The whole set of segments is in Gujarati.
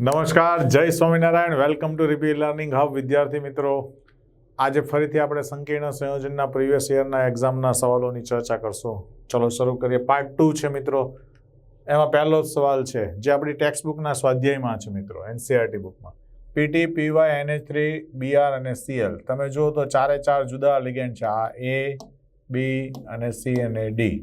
નમસ્કાર, જય સ્વામિનારાયણ. વેલકમ ટુ રિપી લર્નિંગ હબ વિદ્યાર્થી મિત્રો. આજે ફરીથી આપણે સંકીર્ણ સંયોજનના પ્રીવિયસ યરના એક્ઝામના સવાલોની ચર્ચા કરશું. ચલો શરૂ કરીએ. પાર્ટ ટુ છે મિત્રો. એમાં પહેલો સવાલ છે. જે આપણી ટેક્સ્ટ બુકના સ્વાધ્યાયમાં છે મિત્રો એનસીઆરટી બુકમાં PT PY NH three BR અને સીએલ તમે જુઓ તો ચારે ચાર જુદા લિગેન્ડ છે. આ એ બી અને સી અને ડી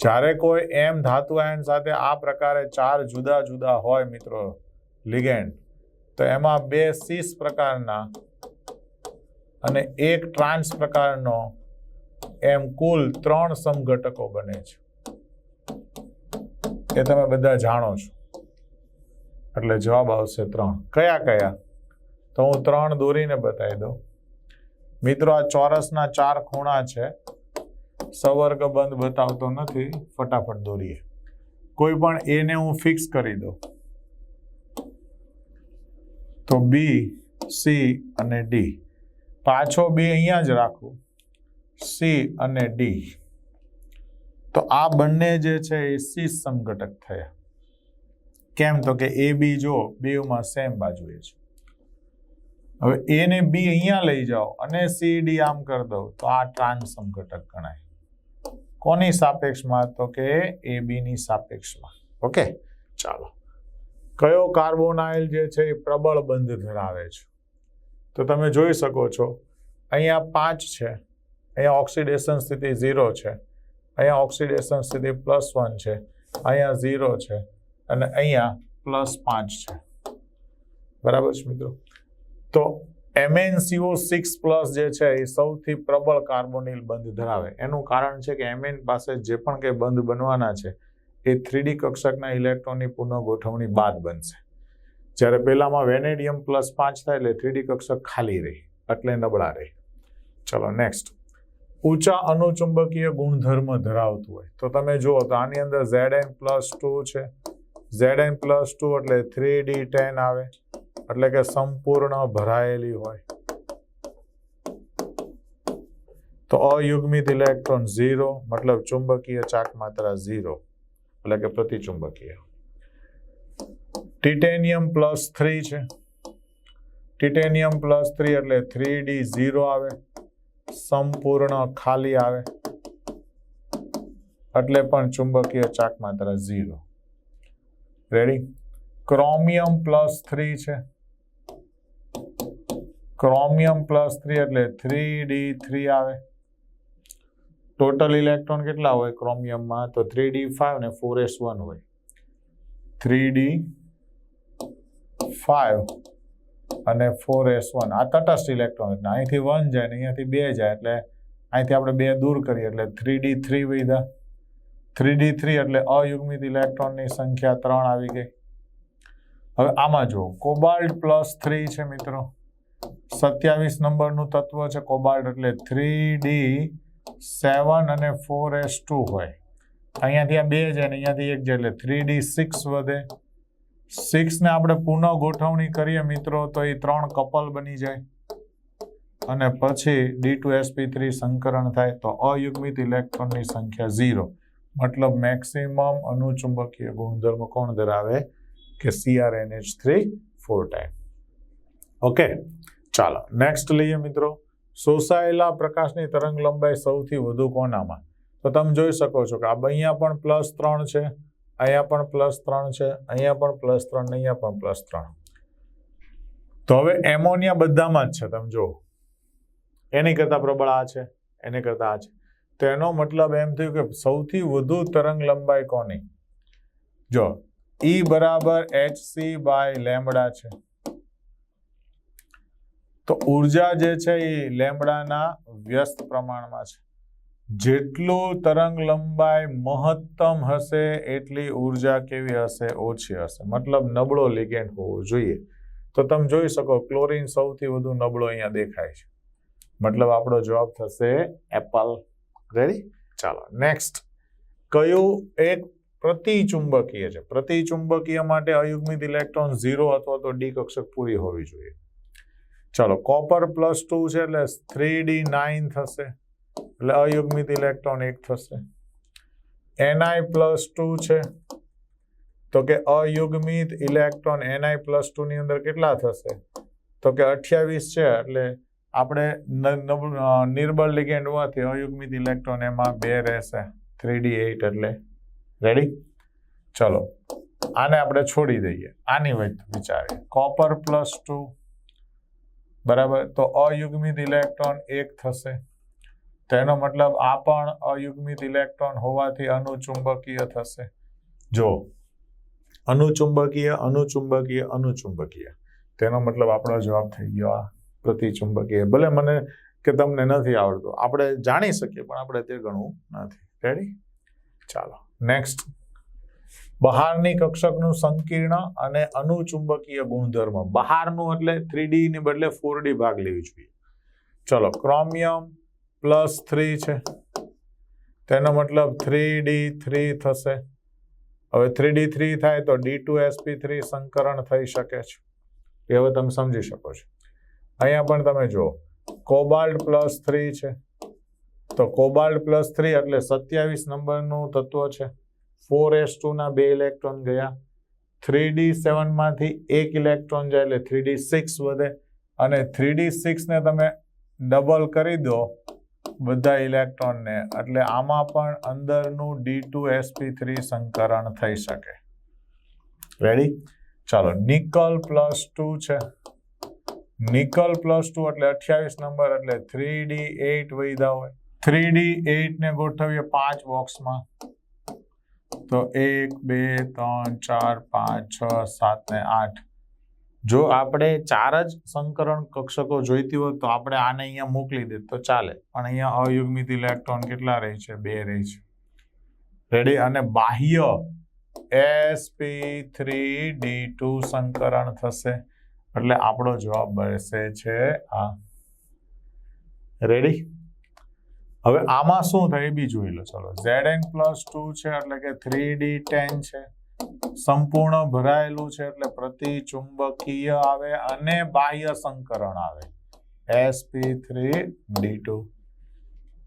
જ્યારે કોઈ એમ ધાતુ આયન સાથે આ પ્રકારે ચાર જુદા જુદા હોય મિત્રો લિગેન્ડ. તો એમાં બે સીસ પ્રકારના અને એક ટ્રાન્સ પ્રકારનો એમ કુલ ત્રણ સમઘટકો બને છે. એ તમે બધા જાણો છો. એટલે જવાબ આવશે ત્રણ. કયા કયા? તો હું ત્રણ દોરીને બતાવી દઉં. મિત્રો, આ ચોરસના ચાર ખૂણા છે. સવર્ગ બંધ બતાવતો નથી. ફટાફટ દોરીએ. કોઈ પણ એને હું ફિક્સ કરી દઉં. તો બી સી અને ડી પાછો બી અહીંયા જ રાખું. સી અને ડી તો આ બંને જે છે એ સી સંઘટક થયા. કેમ? તો કે એ બી જો બેમાં સેમ બાજુએ છે. હવે એ ને બી અહીંયા લઈ જાઓ અને સી ડી આમ કરી દઉં તો આ ટ્રાન્સ સંઘટક ગણાય. કોની સાપેક્ષમાં? તો કે એ બી ની સાપેક્ષમાં. ઓકે ચાલો. કયો કાર્બોનાઇલ જે છે એ પ્રબળ બંધ ધરાવે છે? તો તમે જોઈ શકો છો, અહીંયા પાંચ છે, અહીંયા ઓક્સિડેશન સ્થિતિ ઝીરો છે, અહીંયા ઓક્સિડેશન સ્થિતિ પ્લસ વન છે, અહીંયા ઝીરો છે અને અહીંયા પ્લસ પાંચ છે. બરાબર છે મિત્રો? તો એમએનસીઓ સિક્સ પ્લસ જે છે એ સૌથી પ્રબળ કાર્બોનિલ બંધ ધરાવે. એનું કારણ છે કે એમએન પાસે જે પણ કંઈ બંધ બનવાના છે એ થ્રીડી કક્ષકના ઇલેક્ટ્રોનની પુનઃગોઠવણી બાદ બનશે. જ્યારે પહેલામાં વેનેડિયમ પ્લસ પાંચ થાય એટલે થ્રીડી કક્ષક ખાલી રહી, એટલે નબળા રહી. ચલો નેક્સ્ટ. ઊંચા અનુચુંબકીય ગુણધર્મ ધરાવતું હોય. તો તમે જુઓ તો આની અંદર ઝેડ એન પ્લસ ટુ છે. ઝેડ એન પ્લસ ટુ એટલે થ્રી ડી ટેન આવે, એટલે કે સંપૂર્ણ ભરાયેલી હોય. તો અયુગ્મિત ઇલેક્ટ્રોન ઝીરો, મતલબ ચુંબકીય ચાક માત્રા ઝીરો. એટલે કે પ્રતિચુંબકીય. ટિટેનિયમ પ્લસ થ્રી છે. ટિટેનિયમ પ્લસ થ્રી એટલે થ્રી ડી ઝીરો આવે. સંપૂર્ણ ખાલી આવે. એટલે પણ ચુંબકીય ચાક માત્ર zero ready chromium plus three છે. ક્રોમિયમ પ્લસ થ્રી એટલે થ્રી ડી થ્રી આવે. ટોટલ ઇલેક્ટ્રોન કેટલા હોય ક્રોમિયમમાં? તો થ્રી ડી ફાઈવ ને ફોર એસ વન હોય. થ્રી ડી ફાઈવ અને ફોર એસ વન આ તટસ્થ ઇલેક્ટ્રોન એટલે અહીંથી વન જાય ને અહીંયાથી બે જાય. એટલે અહીંથી આપણે બે દૂર કરીએ. એટલે થ્રી ડી થ્રી વધ્યા થ્રી ડી થ્રી એટલે અયુગ્મિત ઇલેક્ટ્રોનની સંખ્યા ત્રણ આવી ગઈ. હવે આમાં જુઓ. કોબાલ્ટ પ્લસ થ્રી છે મિત્રો. સત્યાવીસ નંબરનું તત્વ છે કોબાલ્ટ. એટલે થ્રી ડી સેવન અને ફોર એસ ટુ હોય. અહીંયાથી આ બે જાય ને અહીંયાથી એક જાય એટલે થ્રી ડી સિક્સ વધે. સિક્સને આપણે પુનઃ ગોઠવણી કરીએ મિત્રો, તો એ ત્રણ કપલ બની જાય. અને પછી ડી ટુ એસપી થ્રી સંકરણ થાય તો અયુગ્મિત ઇલેક્ટ્રોનની સંખ્યા ઝીરો. મતલબ મેક્સિમમ અનુચુંબકીય ગુણધર્મ કોણ ધરાવે? કે CRNH three four time okay ચાલો નેક્સ્ટ લઈએ મિત્રો. શોષાયેલા પ્રકાશની તરંગ લંબાઈ સૌથી વધુ કોનામાં? તો તમે જોઈ શકો છો કે આ અહીંયા પણ પ્લસ ત્રણ છે, અહીંયા પણ પ્લસ ત્રણ છે, અહીંયા પણ પ્લસ ત્રણ અહીંયા પણ પ્લસ ત્રણ. તો હવે એમોનિયા બધામાં જ છે, તમે જુઓ. એની કરતાં પ્રબળ આ છે, એની કરતાં આ છે. તો એનો મતલબ એમ થયું કે સૌથી વધુ તરંગ લંબાઈ કોની? જો ઈ બરાબર એચ સી બાય લેમડા છે. તો ઊર્જા જે છે એ લેમડાના વ્યસ્ત પ્રમાણમાં છે. જેટલું તરંગ લંબાઈ મહત્તમ હશે, એટલી ઊર્જા કેવી હશે? ઓછી હશે. મતલબ નબળો લિગેન્ડ હોવો જોઈએ. તો તમે જોઈ શકો, ક્લોરીન સૌથી વધુ નબળો અહીંયા દેખાય છે. મતલબ આપણો જવાબ થશે એપલ. રેડી ચાલો નેક્સ્ટ કયું એક પ્રતિચુંબકીય છે? પ્રતિચુંબકીય માટે અયુગ્મિત ઇલેક્ટ્રોન ઝીરો અથવા તો ડી કક્ષક પૂરી હોવી જોઈએ. ચાલો કોપર પ્લસ ટુ છે એટલે થ્રી ડી નાઇન થશે. એટલે અયુગ્મિત ઇલેક્ટ્રોન એક થશે. એનઆઈ પ્લસ ટુ છે. તો કે અયુગ્મિત ઇલેક્ટ્રોન એનઆઈ પ્લસ ટુની અંદર કેટલા થશે? તો કે અઠ્યાવીસ છે, એટલે આપણે નિર્બળ લિગેન્ડ હોવાથી અયુગ્મિત ઇલેક્ટ્રોન એમાં બે રહેશે. થ્રી ડી એઇટ એટલે. રેડી ચલો, આને આપણે છોડી દઈએ. આની વચ્ચે વિચારીએ. કોપર પ્લસ ટુ બરાબર? તો અયુગ્મિત ઇલેક્ટ્રોન એક થશે. તો એનો મતલબ આ પણ અયુગ્મિત ઇલેક્ટ્રોન હોવાથી અનુચુંબકીય થશે. જો, અનુચુંબકીય અનુચુંબકીય અનુચુંબકીય. તેનો મતલબ આપણો જવાબ થઈ ગયો આ પ્રતિચુંબકીય. ભલે મને કે તમને નથી આવડતું. આપણે જાણી શકીએ, પણ આપણે તે ગણવું નથી. રેડી ચાલો નેક્સ્ટ બહારની કક્ષકનું સંકીર્ણ અને અનુચુંબકીય ગુણધર્મ. બહારનું એટલે થ્રી ને બદલે ફોર ભાગ લેવી જોઈએ. ચલો, ક્રોમિયમ પ્લસ થ્રી છે. તેનો મતલબ થ્રી ડી થ્રી થશે. હવે થ્રી થ્રી થાય તો ડી ટુ એસપી થ્રી સંકરણ થઈ શકે છે. એ હવે તમે સમજી શકો છો. અહીંયા પણ તમે જુઓ, કોબાલ્ટ પ્લસ થ્રી છે. તો કોબાલ્ટ પ્લસ થ્રી એટલે સત્યાવીસ નંબરનું તત્વ છે. ફોર એસ ટુના બે ઇલેક્ટ્રોન ગયા. થ્રી ડી સેવનમાંથી એક ઇલેક્ટ્રોન જાય એટલે થ્રી ડી સિક્સ વધે. અને થ્રી ડી સિક્સને તમે ડબલ કરી દો બધા ઇલેક્ટ્રોનને, એટલે આમાં પણ અંદરનું ડી ટુ એસપી થ્રી સંકરણ થઈ શકે. રેડી ચાલો, નિકલ પ્લસ ટુ છે. નિકલ પ્લસ ટુ એટલે અઠ્યાવીસ નંબર, એટલે થ્રી ડી એઇટ વૈધા હોય. થ્રી ડી એઇટને ગોઠવીએ પાંચ બોક્સમાં. તો એક, બે, ત્રણ, ચાર, પાંચ, છ, સાત ને આઠ. જો આપણે ચાર જ સંકરણ કક્ષકો જોઈતી હોય તો આપણે આને અહીંયા મોકલી દે, તો ચાલે. પણ અહીંયા અયુગ્મિત ઇલેક્ટ્રોન કેટલા રહે છે? બે રહે છે. રેડી અને બાહ્ય એસપી થ્રી ડી ટુ સંકરણ થશે. એટલે આપણો જવાબ બનશે છે આ. રેડી હવે આમાં શું થાય એ બી જોઈ લો. ચલો ઝેડ એન પ્લસ ટુ છે એટલે કે થ્રી ડી ટેન છે. સંપૂર્ણ ભરાયેલું છે એટલે પ્રતિ ચુંબકીય આવે અને બાહ્ય સંકરણ આવે. એસપી થ્રી ડી ટુ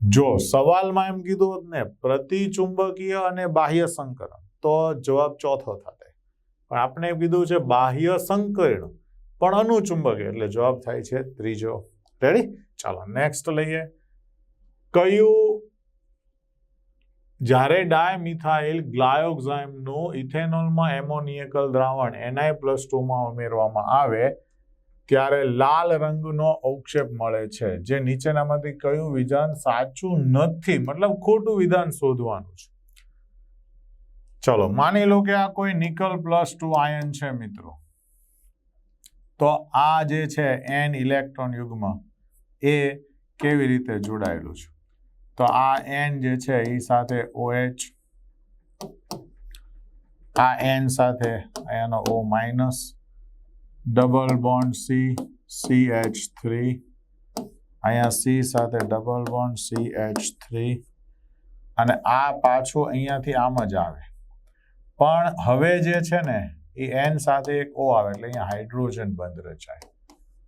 જો, સવાલમાં એમ કીધું હોત ને પ્રતિ ચુંબકીય અને બાહ્ય સંકરણ, તો જવાબ ચોથો થાય પણ આપણે કીધું છે બાહ્ય સંકરણ, પણ અનુચુંબકીય, એટલે જવાબ થાય છે ત્રીજો. રેડી ચાલો નેક્સ્ટ લઈએ. કયું જ્યારે ડાયમિથાઇલ ગ્લાયોક્ઝાઇમનું ઇથેનોલમાં એમોનિયકલ દ્રાવણ એનઆઈ પ્લસ ટુમાં ઉમેરવામાં આવે, ત્યારે લાલ રંગનો અવક્ષેપ મળે છે, જે નીચેનામાંથી કયું વિધાન સાચું નથી, મતલબ ખોટું વિધાન શોધવાનું છે. ચલો, માની લો કે આ કોઈ નિકલ પ્લસ ટુ આયન છે મિત્રો. તો આ જે છે એન ઇલેક્ટ્રોન યુગમાં, એ કેવી રીતે જોડાયેલું છે? તો આ એન જે છે, એ સાથે ઓએચ આ એન સાથે અહીંયાનો O minus double bond C C H three અહીંયા સી સાથે double bond C H three અને આ પાછું અહીંયાથી આમ જ આવે. પણ હવે જે છે ને, એ એન સાથે એક ઓ આવે, એટલે અહીંયા હાઇડ્રોજન બંધ રચાય.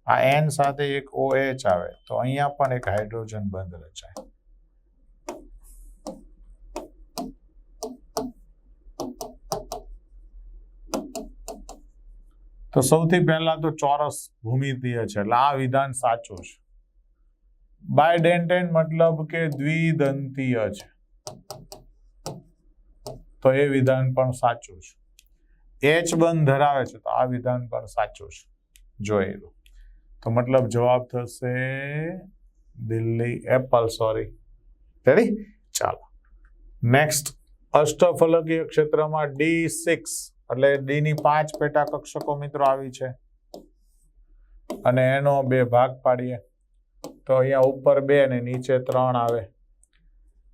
આ એન સાથે એક ઓ એચ આવે, તો અહીંયા પણ એક હાઇડ્રોજન બંધ રચાય. તો સૌથી પહેલા તો ચોરસ ભૂમિતિય છે. એટલે આ વિધાન સાચું છે. બાયડેન્ટેન મતલબ કે દ્વિદંતીય છે. તો એ વિધાન પણ સાચું છે. એચ બંધ ધરાવે છે. તો આ વિધાન પણ સાચું છે. જોયેલું તો મતલબ જવાબ થશે દિલ્હી એપલ સોરી રેડી ચાલો. નેક્સ્ટ અષ્ટફલકીય ક્ષેત્રમાં ડી સિક્સ એટલે ડી ની પાંચ પેટા કક્ષકો મિત્રો આવી છે. અને એનો બે ભાગ પાડીએ. તો અહીંયા ઉપર બે ને નીચે ત્રણ આવે.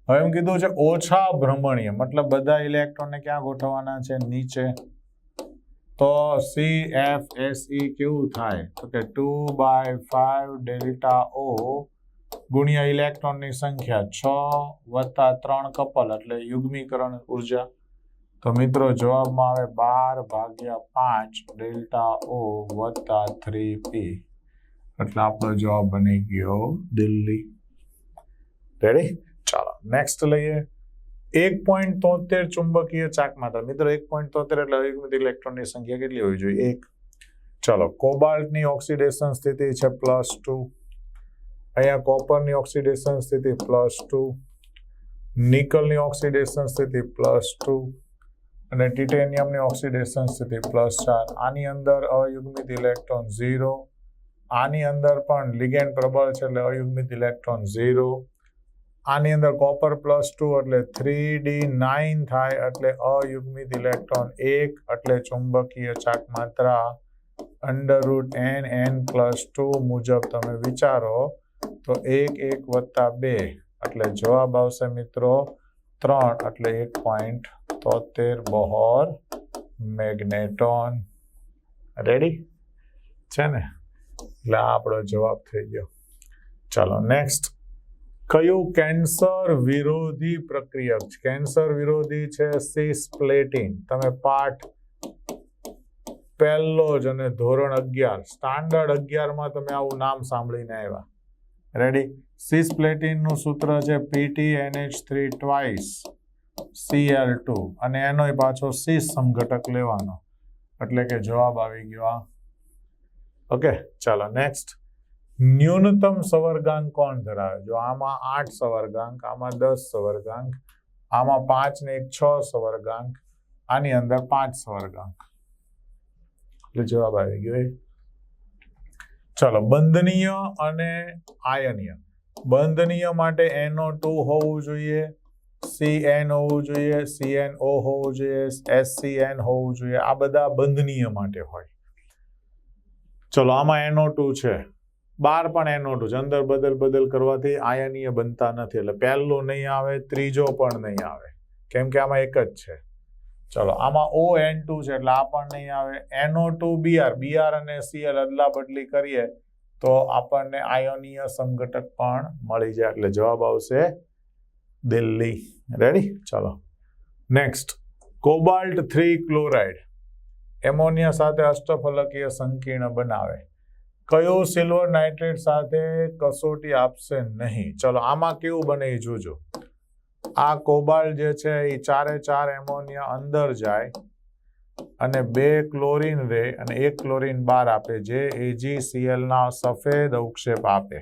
હવે એમ કીધું છે ઓછા ભ્રમણીય, મતલબ બધા ઇલેક્ટ્રોનને ક્યાં ગોઠવવાના છે? નીચે. તો સી, એફ, એસ, ઈ કેવું થાય? તો કે two by five delta O ગુણ્યા ઇલેક્ટ્રોનની સંખ્યા છ વત્તા ત્રણ કપલ, એટલે યુગ્મીકરણ ઊર્જા. તો મિત્રો જવાબમાં આવે બાર ભાગ્યા પાંચ ડેલ્ટા ઓ વત્તા થ્રી પી. એટલે આપણો જવાબ બની ગયો દિલ્હી. રેડી ચાલો નેક્સ્ટ લઈએ. એક પોઈન્ટ તોતેર ચુંબકીય ચાક માત્રા. મિત્રો, એક પોઈન્ટ તોતેર એટલે અયુગ્મિત ઇલેક્ટ્રોનની સંખ્યા કેટલી હોવી જોઈએ? એક. ચલો, કોબાલ્ટની ઓક્સિડેશન સ્થિતિ છે પ્લસ ટુ. અહીંયા કોપરની ઓક્સિડેશન સ્થિતિ પ્લસ ટુ. નિકલની ઓક્સિડેશન સ્થિતિ પ્લસ ટુ. અને ટિટેનિયમની ઓક્સિડેશન સ્થિતિ પ્લસ ચાર. આની અંદર અયુગ્મિત ઇલેક્ટ્રોન ઝીરો આની અંદર પણ લિગેન્ડ પ્રબળ છે એટલે અયુગ્મિત ઇલેક્ટ્રોન ઝીરો આની અંદર કોપર પ્લસ ટુ એટલે થ્રી ડી નાઇન થાય એટલે અયુગ્મિત ઇલેક્ટ્રોન એક એટલે ચુંબકીય ચાક માત્રા under root N N plus two મુજબ તમે વિચારો તો એક એક વત્તા બે. એટલે જવાબ આવશે મિત્રો ત્રણ એટલે એક પોઈન્ટ તોતેર બહોર મેગ્નેટોન. રેડી છે ને? એટલે આપણો જવાબ થઈ ગયો. ચાલો નેક્સ્ટ કયું કેન્સર વિરોધી પ્રક્રિયક કેન્સર વિરોધી છે સિસ્પ્લેટિન. તમે પાઠ પહેલો જ અને ધોરણ અગિયાર, સ્ટાન્ડર્ડ અગિયારમાં તમે આવું નામ સાંભળીને આવ્યા. રેડી સીસ પ્લેટિનનું સૂત્ર છે PT NH three twice CL two અને એનો પાછો સી સમઘટક લેવાનો. એટલે કે જવાબ આવી ગયો આ. ઓકે ચાલો નેક્સ્ટ ન્યૂનતમ સવર્ગાંક કોણ ધરાવે? જો આમાં આઠ સવર્ગાંક, આમાં દસ સવર્ગાંક, આમાં પાંચ ને એક છ સવર્ગાંક, આની અંદર પાંચ સવર્ગાંક. એટલે જવાબ આવી ગયો ચલો, બંધનીય અને આયનીય. બંધનીય માટે એનો ટુ હોવું જોઈએ. સી એન હોવું જોઈએ સી એન હોવું જોઈએ એસસીએન હોવું જોઈએ, આ બધા બંધનીય માટે હોય. ચલો, આમાં એનઓ ટુ છે. બાર પણ એનઓ ટુ છે. અંદર બદલ બદલ કરવાથી આયનીય બનતા નથી. એટલે પહેલો નહીં આવે, ત્રીજો પણ નહીં આવે. કેમ કે આમાં એક જ છે. ચલો, આમાં ઓ એન ટુ છે, એટલે આ પણ નહીં આવે. એનઓ ટુ બીઆર બીઆર અને સીએલ અદલા બદલી કરીએ, તો આપણને આયોનીય સમઘટક પણ મળી જાય. એટલે જવાબ આવશે દિલ્હી રેડી ચલો next cobalt three chloride ammonia સાથે અષ્ટફલકીય સંકીર્ણ બનાવે. કયો સિલ્વર નાઇટ્રેટ સાથે કસોટી આપશે નહીં? ચલો, આમાં કેવું બને એ જોજો. આ કોબાલ્ટ જે છે એ ચારે ચાર એમોનિયા અંદર જાય અને બે ક્લોરીન રે અને એક ક્લોરીન બાર આપે, જે એજીસીએલના સફેદ અવક્ષેપ આપે.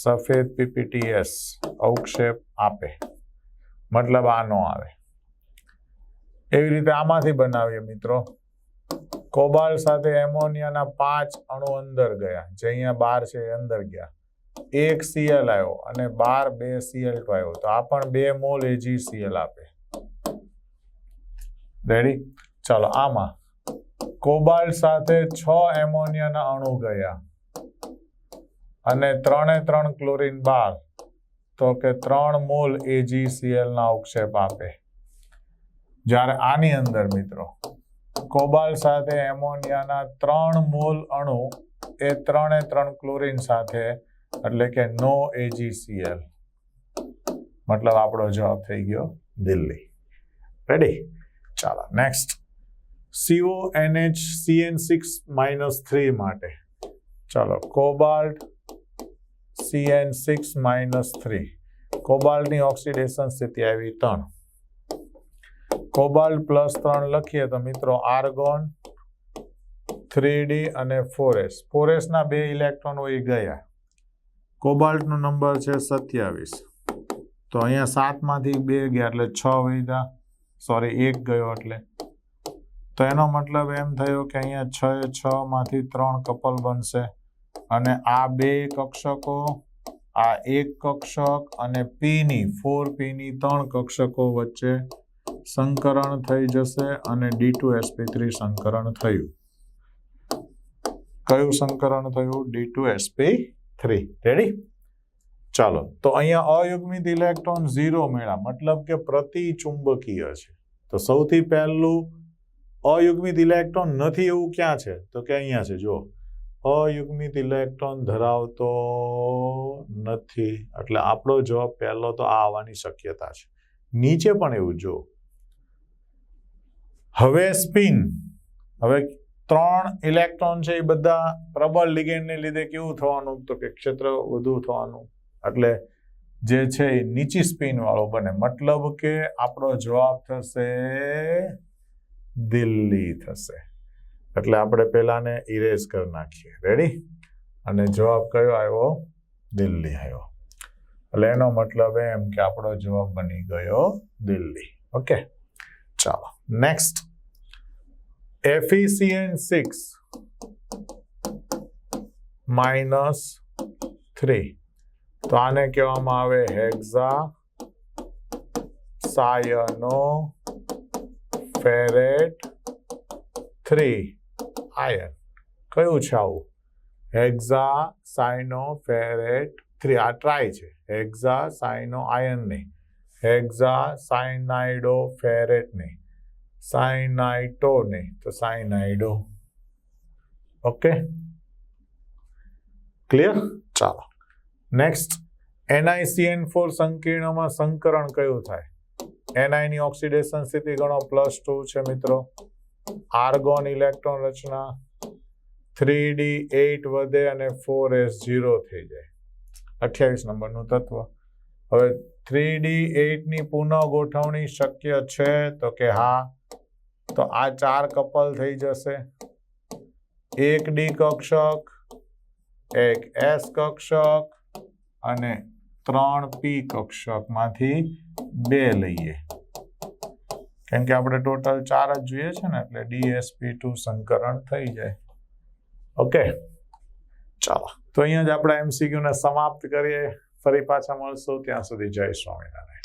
સફેદ પીપીટીએસ અવક્ષેપ આપે. મતલબ આ નો આવે. એવી રીતે આમાંથી બનાવીએ મિત્રો. કોબાલ સાથે એમોનિયાના પાંચ અણુ અંદર ગયા, જે અહીંયા બાર છે એ અંદર ગયા. એક સીએલ આવ્યો અને બાર બે સીએલ ટુ આવ્યો. તો આ પણ બે મોલ એજીસીએલ આપે. રેડી ચાલો આમાં. કોબાલ્ટ સાથે છ એમોનિયાના અણુ ગયા. અને ત્રણે ત્રણ ક્લોરીન બાર. તો કે ત્રણ મોલ એજીસીએલ ના અવક્ષેપ આપે. જ્યારે આની અંદર મિત્રો કોબાલ સાથે એમોનિયાના ત્રણ મોલ અણુ એ ત્રણે ત્રણ ક્લોરીન સાથે, એટલે કે નો એજીસીએલ મતલબ આપણો જવાબ થઈ ગયો દિલ્હી. રેડી ચાલો next CO NH CN six minus three માટે. ચાલો, cobalt CN six minus three કોબાલ્ટની oxidation સ્થિતિ આવી ત્રણ. કોબાલ્ટ પ્લસ ત્રણ લખીએ તો મિત્રો આર્ગોન થ્રી ડી અને ફોરેસ ફોરેસના બે ઇલેક્ટ્રોન એ ગયા. કોબાલ્ટનો નંબર છે સત્યાવીસ. તો અહીંયા સાતમાંથી બે ગયા એટલે છ વૈધા સોરી એક ગયો એટલે. તો એનો મતલબ એમ થયો કે અહીંયા છ છ માંથી ત્રણ કપલ બનશે. અને આ બે કક્ષકો, આ એક કક્ષક અને પીની ફોર પીની ત્રણ કક્ષકો વચ્ચે સંકરણ થઈ જશે અને ડી ટુ એસપી થ્રી સંકરણ થયું. કયું સંકરણ થયું? D two SP three ready ચાલો, તો અહીંયા અયુગ્મિત ઇલેક્ટ્રોન ઝીરો મેળા, મતલબ કે પ્રતિચુંબકીય છે. તો સૌથી પહેલું અયુગ્મિત ઇલેક્ટ્રોન નથી એવું ક્યાં છે? તો કે અહીંયા છે જો અયુગ્મિત ઇલેક્ટ્રોન ધરાવતો નથી. એટલે આપણો જવાબ પહેલો તો આ આવવાની શક્યતા છે. નીચે પણ એવું જો હવે સ્પિન. હવે ત્રણ ઇલેક્ટ્રોન છે એ બધા પ્રબળ લિગેન્ડને લીધે કેવું થવાનું? તો કે ક્ષેત્ર વધુ થવાનું. એટલે જે છે એ નીચી સ્પિન વાળો બને. મતલબ કે આપણો જવાબ થશે દિલ્હી થશે. એટલે આપણે પહેલાંને ઇરેઝ કરી નાખીએ. રેડી અને જવાબ કયો આવ્યો? દિલ્હી આવ્યો. એટલે એનો મતલબ એમ કે આપણો જવાબ બની ગયો દિલ્હી. ઓકે ચાલો. Next efficient six minus three તો આને કહેવામાં આવે હેક્ઝા સાયનો ફેરેટ થ્રી આયન. કયું છે આવું હેક્ઝા સાઇનો ફેરેટ થ્રી. આ ટ્રાય છે. હેક્ઝા સાઇનો આયન નહીં હેક્ઝા સાઇનાઇડો ફેરેટ નહીં સાઇનાઇટો નહીં તો સાઇનાઇડો. ઓકે? ક્લિયર ચાલો. નેક્સ્ટ એનઆઈસીએન ફોર સંકીર્ણમાં સંકરણ કયું થાય? એનઆઈની ઓક્સિડેશન સ્થિતિ ગણો પ્લસ ટુ છે મિત્રો. આર્ગોન ઇલેક્ટ્રોન રચના થ્રી ડી એટ વધે અને ફોર એસ ઝીરો થઈ જાય. અઠ્યાવીસ નંબરનું તત્વ. હવે થ્રી ડી એટની પુનઃ ગોઠવણી શક્ય છે તો કે હા, તો આ ચાર કપલ થઈ જશે. એક ડી કક્ષક, એક એસ કક્ષક અને ત્રણ પી કક્ષકમાંથી બે લઈએ. કેમ કે આપણે ટોટલ ચાર જ જોઈએ છે ને, એટલે ડીએસપી ટુ સંકરણ થઈ જાય. ઓકે ચાલો. તો અહીંયા જ આપણે એમસીક્યુને સમાપ્ત કરીએ. ફરી પાછા મળશું. ત્યાં સુધી જય સ્વામિનારાયણ.